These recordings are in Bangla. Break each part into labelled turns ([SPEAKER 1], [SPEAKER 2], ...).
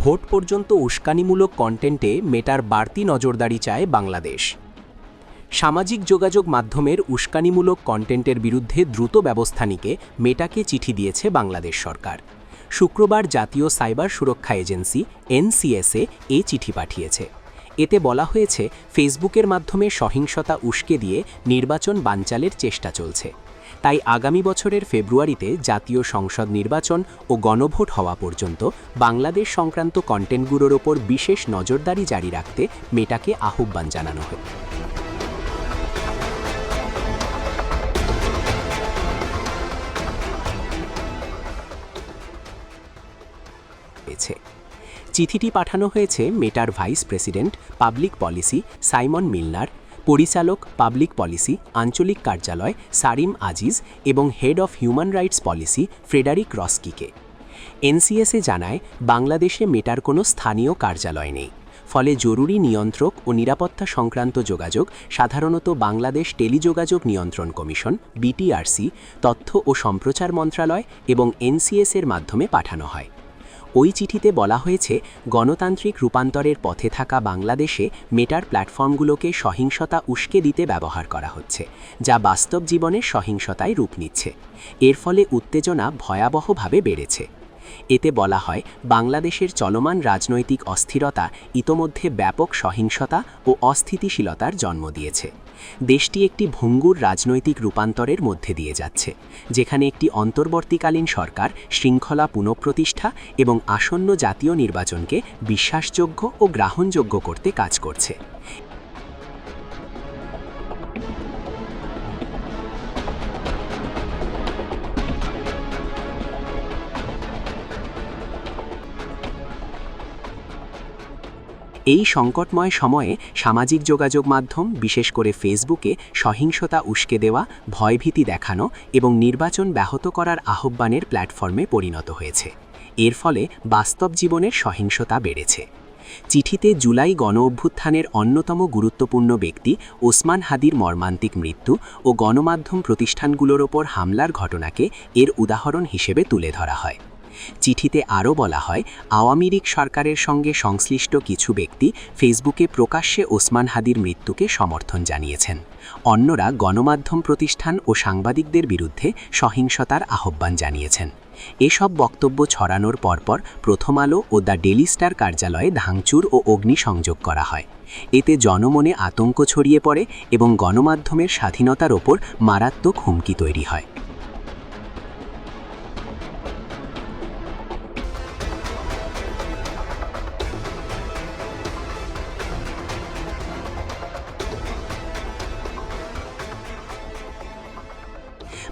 [SPEAKER 1] ভোট পর্যন্ত উস্কানিমূলক কন্টেন্টে মেটার বাড়তি নজরদারি চায় বাংলাদেশ। সামাজিক যোগাযোগ মাধ্যমের উস্কানিমূলক কন্টেন্টের বিরুদ্ধে দ্রুত ব্যবস্থা নিতে মেটাকে চিঠি দিয়েছে বাংলাদেশ সরকার। শুক্রবার জাতীয় সাইবার সুরক্ষা এজেন্সি, এনসিএসএ, এ চিঠি পাঠিয়েছে। এতে বলা হয়েছে, ফেসবুকের মাধ্যমে সহিংসতা উস্কে দিয়ে নির্বাচন বানচালের চেষ্টা চলছে। তাই আগামী বছরের ফেব্রুয়ারিতে জাতীয় সংসদ নির্বাচন ও গণভোট হওয়া পর্যন্ত বাংলাদেশ সংক্রান্ত কন্টেন্টগুলোর ওপর বিশেষ নজরদারি জারি রাখতে মেটাকে আহ্বান জানানো হয়। চিঠিটি পাঠানো হয়েছে মেটার vice president, public policy, Simon Milner পরিচালক, পাবলিক পলিসি, আঞ্চলিক কার্যালয়, সারিম আজিজ এবং head of human rights policy Frederick রস্কিকে। NCSA জানায়, বাংলাদেশে মেটার কোনো স্থানীয় কার্যালয় নেই। ফলে জরুরি নিয়ন্ত্রক ও নিরাপত্তা সংক্রান্ত যোগাযোগ, সাধারণত বাংলাদেশ টেলিযোগাযোগ নিয়ন্ত্রণ কমিশন, বিটিআরসি, তথ্য ও সম্প্রচার মন্ত্রণালয় এবং এনসিএস এর মাধ্যমে পাঠানো হয়। ওই চিঠিতে বলা হয়েছে, গণতান্ত্রিক রূপান্তরের পথে থাকা বাংলাদেশে মেটার প্ল্যাটফর্মগুলোকে সহিংসতা উস্কে দিতে ব্যবহার করা হচ্ছে, যা বাস্তব জীবনে সহিংসতায় রূপ নিচ্ছে। এর ফলে উত্তেজনা ভয়াবহভাবে বেড়েছে। এতে বলা হয়, বাংলাদেশের চলমান রাজনৈতিক অস্থিরতা ইতোমধ্যে ব্যাপক সহিংসতা ও অস্থিতিশীলতার জন্ম দিয়েছে। দেশটি একটি ভঙ্গুর রাজনৈতিক রূপান্তরের মধ্যে দিয়ে যাচ্ছে, যেখানে একটি অন্তর্বর্তীকালীন সরকার, শৃঙ্খলা পুনঃপ্রতিষ্ঠা এবং আসন্ন জাতীয় নির্বাচনকে বিশ্বাসযোগ্য ও গ্রহণযোগ্য করতে কাজ করছে। এই সংকটময় সময়ে সামাজিক যোগাযোগ মাধ্যম, বিশেষ করে ফেসবুকে, সহিংসতা উস্কে দেওয়া, ভয়ভীতি দেখানো এবং নির্বাচন ব্যাহত করার আহ্বানের প্ল্যাটফর্মে পরিণত হয়েছে। এর ফলে বাস্তব জীবনের সহিংসতা বেড়েছে। চিঠিতে জুলাই গণ অভ্যুত্থানের অন্যতম গুরুত্বপূর্ণ ব্যক্তি ওসমান হাদির মর্মান্তিক মৃত্যু ও গণমাধ্যম প্রতিষ্ঠানগুলোর ওপর হামলার ঘটনাকে এর উদাহরণ হিসেবে তুলে ধরা হয়। চিঠিতে আরও বলা হয়, আওয়ামী লীগ সরকারের সঙ্গে সংশ্লিষ্ট কিছু ব্যক্তি ফেসবুকে প্রকাশ্যে ওসমান হাদির মৃত্যুকে সমর্থন জানিয়েছেন। অন্যরা গণমাধ্যম প্রতিষ্ঠান ও সাংবাদিকদের বিরুদ্ধে সহিংসতার আহ্বান জানিয়েছেন। এসব বক্তব্য ছড়ানোর পরপর প্রথম আলো ও দ্য ডেলি স্টার কার্যালয়ে ধাংচুর ও অগ্নিসংযোগ করা হয়। এতে জনমনে আতঙ্ক ছড়িয়ে পড়ে এবং গণমাধ্যমের স্বাধীনতার ওপর মারাত্মক হুমকি তৈরি হয়।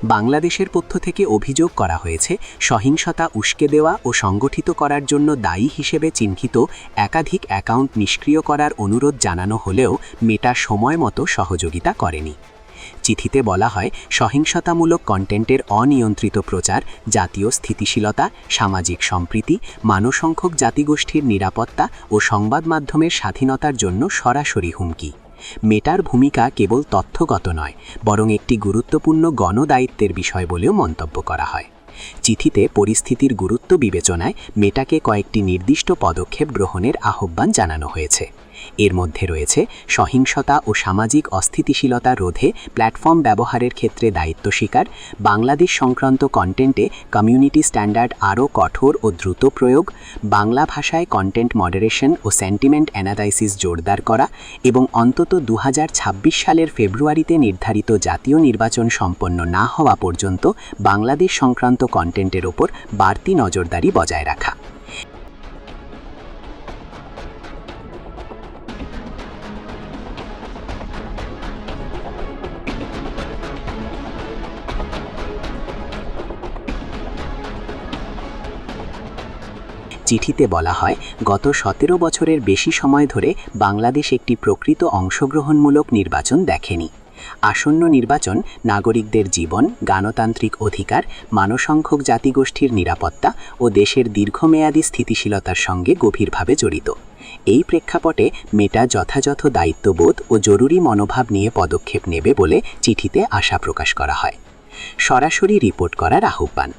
[SPEAKER 1] বাংলাদেশের পক্ষ থেকে অভিযোগ করা হয়েছে, সহিংসতা উস্কে দেওয়া ও সংগঠিত করার জন্য দায়ী হিসেবে চিহ্নিত একাধিক অ্যাকাউন্ট নিষ্ক্রিয় করার অনুরোধ জানানো হলেও মেটা সময় মতো সহযোগিতা করেনি। চিঠিতে বলা হয়, সহিংসতামূলক কন্টেন্টের অনিয়ন্ত্রিত প্রচার, জাতীয় স্থিতিশীলতা, সামাজিক সম্প্রীতি মানসংখ্যক জাতিগোষ্ঠীর নিরাপত্তা ও সংবাদ মাধ্যমের স্বাধীনতার জন্য সরাসরি হুমকি। মেটার ভূমিকা কেবল তথ্যগত নয়, বরং একটি গুরুত্বপূর্ণ গণদায়িত্বের বিষয় বলেও মন্তব্য করা হয়। চিঠিতে পরিস্থিতির গুরুত্ব বিবেচনায় মেটাকে কয়েকটি নির্দিষ্ট পদক্ষেপ গ্রহণের আহ্বান জানানো হয়েছে। এর মধ্যে রয়েছে সহিংসতা ও সামাজিক অস্থিতিশীলতা রোধে প্ল্যাটফর্ম ব্যবহারের ক্ষেত্রে দায়িত্ব স্বীকার, বাংলাদেশ সংক্রান্ত কন্টেন্টে কমিউনিটি স্ট্যান্ডার্ড আরও কঠোর ও দ্রুত প্রয়োগ, বাংলা ভাষায় কন্টেন্ট মডারেশন ও সেন্টিমেন্ট অ্যানালাইসিস জোরদার করা এবং অন্তত দু হাজার ছাব্বিশ সালের ফেব্রুয়ারিতে নির্ধারিত জাতীয় নির্বাচন সম্পন্ন না হওয়া পর্যন্ত বাংলাদেশ সংক্রান্ত কন্টেন্টের ওপর বাড়তি নজরদারি বজায় রাখা। চিঠিতে বলা হয়, গত সতেরো বছরের বেশি সময় ধরে বাংলাদেশ একটি প্রকৃত অংশগ্রহণমূলক নির্বাচন দেখেনি। আসন্ন নির্বাচন নাগরিকদের জীবন, গণতান্ত্রিক অধিকার মানসংখ্যক জাতিগোষ্ঠীর নিরাপত্তা ও দেশের দীর্ঘমেয়াদী স্থিতিশীলতার সঙ্গে গভীরভাবে জড়িত। এই প্রেক্ষাপটে মেটা যথাযথ দায়িত্ববোধ ও জরুরি মনোভাব নিয়ে পদক্ষেপ নেবে বলে চিঠিতে আশা প্রকাশ করা হয়। সরাসরি রিপোর্ট করার আহ্বান।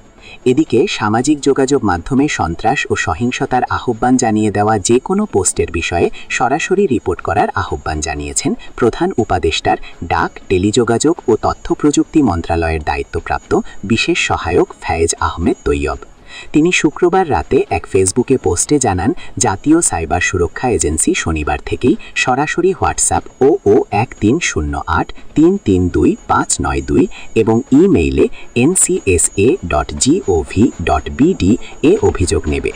[SPEAKER 1] এদিকে সামাজিক যোগাযোগ মাধ্যমে সন্ত্রাস ও সহিংসতার আহ্বান জানিয়ে দেওয়া যে কোনো পোস্টের বিষয়ে সরাসরি রিপোর্ট করার আহ্বান জানিয়েছেন প্রধান উপদেষ্টার ডাক, টেলিযোগাযোগ ও তথ্য প্রযুক্তি মন্ত্রণালয়ের দায়িত্বপ্রাপ্ত বিশেষ সহায়ক ফায়েজ আহমেদ তৈয়ব। তিনি শুক্রবার রাতে এক ফেসবুকে পোস্টে জানান, জাতীয় সাইবার সুরক্ষা এজেন্সি শনিবার থেকেই সরাসরি হোয়াটসঅ্যাপ ও ও এক তিন শূন্য আট তিন তিন দুই পাঁচ নয় দুই এবং ইমেইলে NCSA dot gov dot BD এ অভিযোগ নেবে।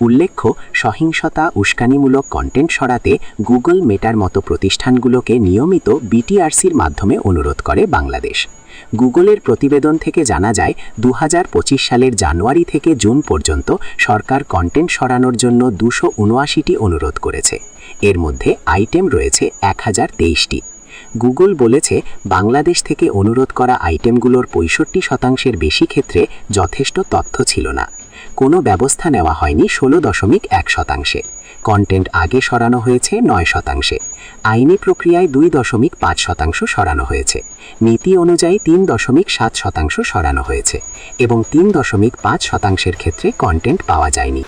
[SPEAKER 1] উল্লেখ্য, সহিংসতা, উস্কানিমূলক কন্টেন্ট সরাতে গুগল মেটার মতো প্রতিষ্ঠানগুলোকে নিয়মিত বিটিআরসির মাধ্যমে অনুরোধ করে বাংলাদেশ। গুগলের প্রতিবেদন থেকে জানা যায় দু হাজার পঁচিশ সালের জানুয়ারি থেকে জুন পর্যন্ত সরকার কন্টেন্ট সরানোর জন্য দুশো উনআশিটি অনুরোধ করেছে। এর মধ্যে আইটেম রয়েছে এক হাজার তেইশটি। গুগল বলেছে, বাংলাদেশ থেকে অনুরোধ করা আইটেমগুলোর পঁয়ষট্টি শতাংশের বেশি ক্ষেত্রে যথেষ্ট তথ্য ছিল না। কোনো ব্যবস্থা নেওয়া হয়নি ষোলো দশমিক এক শতাংশে। কন্টেন্ট আগে সরানো হয়েছে নয় শতাংশে। আইনি প্রক্রিয়ায় দুই দশমিক পাঁচ শতাংশ সরানো হয়েছে। নীতি অনুযায়ী তিন দশমিক সাত শতাংশ সরানো হয়েছে এবং তিন দশমিক পাঁচ শতাংশের ক্ষেত্রে কন্টেন্ট পাওয়া যায়নি।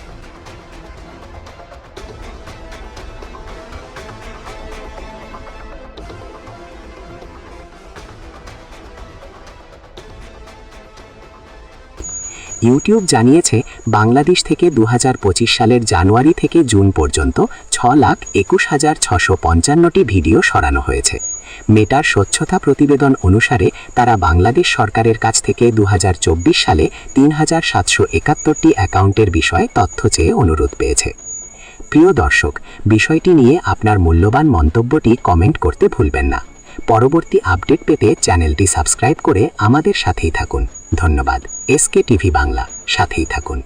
[SPEAKER 1] ইউটিউব জানিয়েছে, বাংলাদেশ থেকে দু হাজার পঁচিশ সালের জানুয়ারি থেকে জুন পর্যন্ত ছ লাখ একুশ হাজার ছশো পঞ্চান্নটি ভিডিও সরানো হয়েছে। মেটার স্বচ্ছতা প্রতিবেদন অনুসারে, তারা বাংলাদেশ সরকারের কাছ থেকে দু হাজার চব্বিশ সালে তিন হাজার সাতশো একাত্তরটি অ্যাকাউন্টের বিষয়ে তথ্য চেয়ে অনুরোধ পেয়েছে। প্রিয় দর্শক, বিষয়টি নিয়ে আপনার মূল্যবান মন্তব্যটি কমেন্ট করতে ভুলবেন না। পরবর্তী আপডেট পেতে চ্যানেলটি সাবস্ক্রাইব করে আমাদের সাথেই থাকুন। ধন্যবাদ। এসকে টিভি বাংলা সাথেই থাকুন।